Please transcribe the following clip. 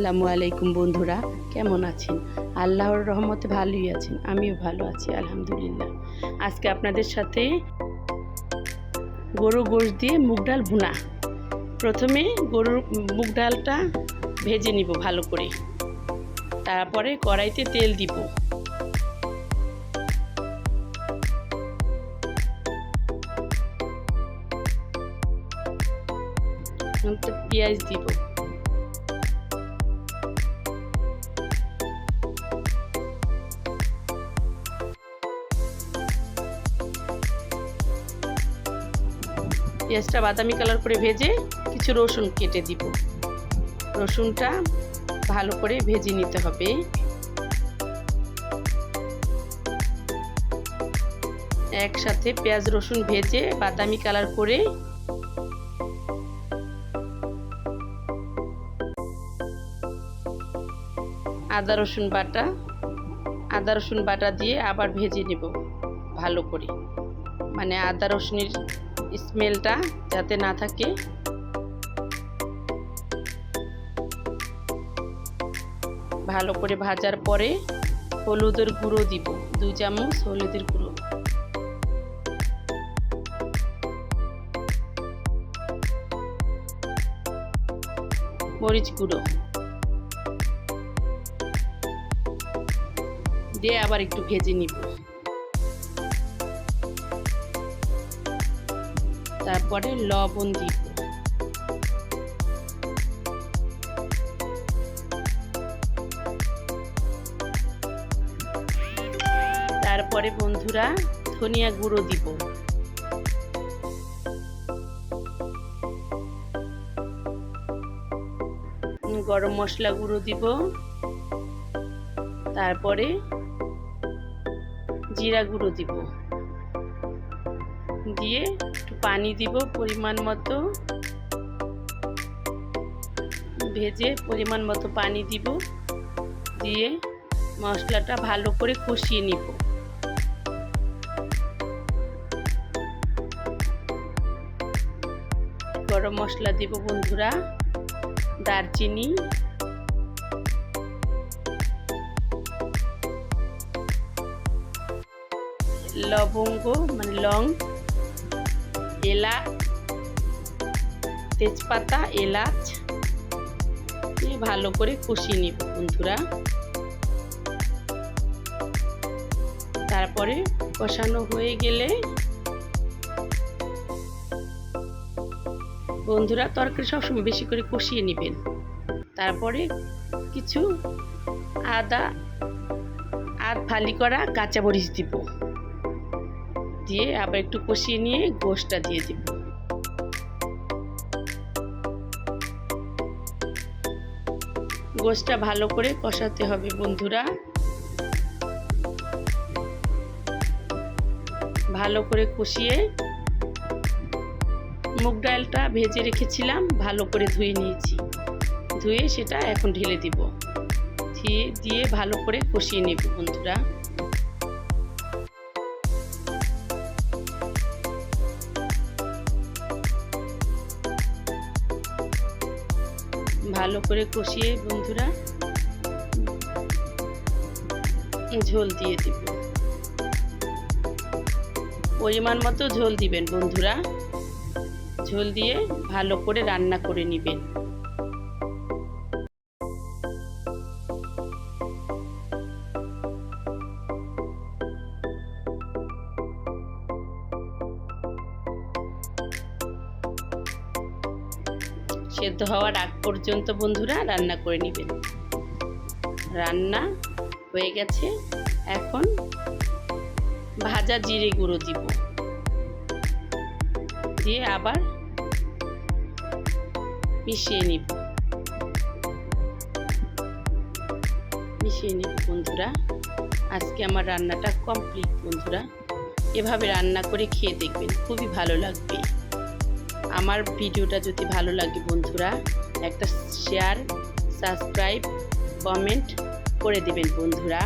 আসসালামু আলাইকুম বন্ধুরা, কেমন আছেন? আল্লাহর রহমতে ভালোই আছেন, আমিও ভালো আছি, আলহামদুলিল্লাহ। আজকে আপনাদের সাথে গরু গোশ দিয়ে মুগ ডাল ভুনা। প্রথমে গরুর মুগ ডালটা ভেজে নিব ভালো করে। তারপরে কড়াইতে তেল দিব। পেঁয়াজ দিব। পেঁয়াজটা বাদামি কালার করে ভেজে কিছু রসুন কেটে দিব। রসুনটা ভালো করে ভেজে নিতে হবে। একসাথে পেঁয়াজ, রসুন ভেজে বাদামি কালার করে আদা, রসুন বাটা, আদা, রসুন বাটা দিয়ে আবার ভেজে নেব ভালো করে। মানে আদা, রসুনের স্মেলটা যাতে না থাকে। ভালো করে ভাজার পরে হলুদের গুঁড়ো দিব, দু চামচ হলুদের গুঁড়ো। মরিচ গুঁড়ো। দিয়ে আবার একটু ভেজে নিব। তারপরে লবণ দিব। তারপরে বন্ধুরা ধনিয়া গুঁড়ো দিব। গরম মশলা গুঁড়ো দিব। তারপরে জিরা গুঁড়ো দিব। দিয়ে একটু পানি দিব পরিমাণ মতো। ভেজে পরিমাণ মতো পানি দিব। দিয়ে মশলাটা ভালো করে কষিয়ে নিব। গরম মশলা দিব বন্ধুরা, দারচিনি। লবঙ্গ মানে লং এলাচ, তেজপাতা, এলাচ। ভালো করে কষিয়ে নিব বন্ধুরা। তারপরে কষানো হয়ে গেলে বন্ধুরা তরকারি সবসময় বেশি করে কষিয়ে নেবেন। তারপরে কিছু আদা আধ ফালি করা কাঁচা মরিচ দিব। দিয়ে আবার একটু কষিয়ে নিয়ে গোশটা দিয়ে দিব। গোশটা ভালো করে কষাতে হবে বন্ধুরা। ভালো করে কষিয়ে মুগ ডালটা ভেজে রেখেছিলাম, ভালো করে ধুয়ে নিয়েছি। ধুয়ে সেটা এখন ঢেলে দিব। দিয়ে দিয়ে ভালো করে কষিয়ে নেব বন্ধুরা। ভালো করে কষিয়ে বন্ধুরা ঝোল দিয়ে দিব। পরিমাণ মতো ঝোল দিবেন বন্ধুরা। ঝোল দিয়ে ভালো করে রান্না করে নেবেন। সেদ্ধ হওয়ার আগ পর্যন্ত বন্ধুরা রান্না করে নেবেন। রান্না হয়ে গেছে। এখন ভাজা জিরে গুঁড়ো দিব। দিয়ে আবার মিশিয়ে নিব। মিশিয়ে নিব বন্ধুরা। আজকে আমার রান্নাটা কমপ্লিট বন্ধুরা। এভাবে রান্না করে খেয়ে দেখবেন। খুবই ভালো লাগবে। আমার ভিডিওটা যদি ভালো লাগে বন্ধুরা একটা শেয়ার সাবস্ক্রাইব কমেন্ট করে দেবেন বন্ধুরা।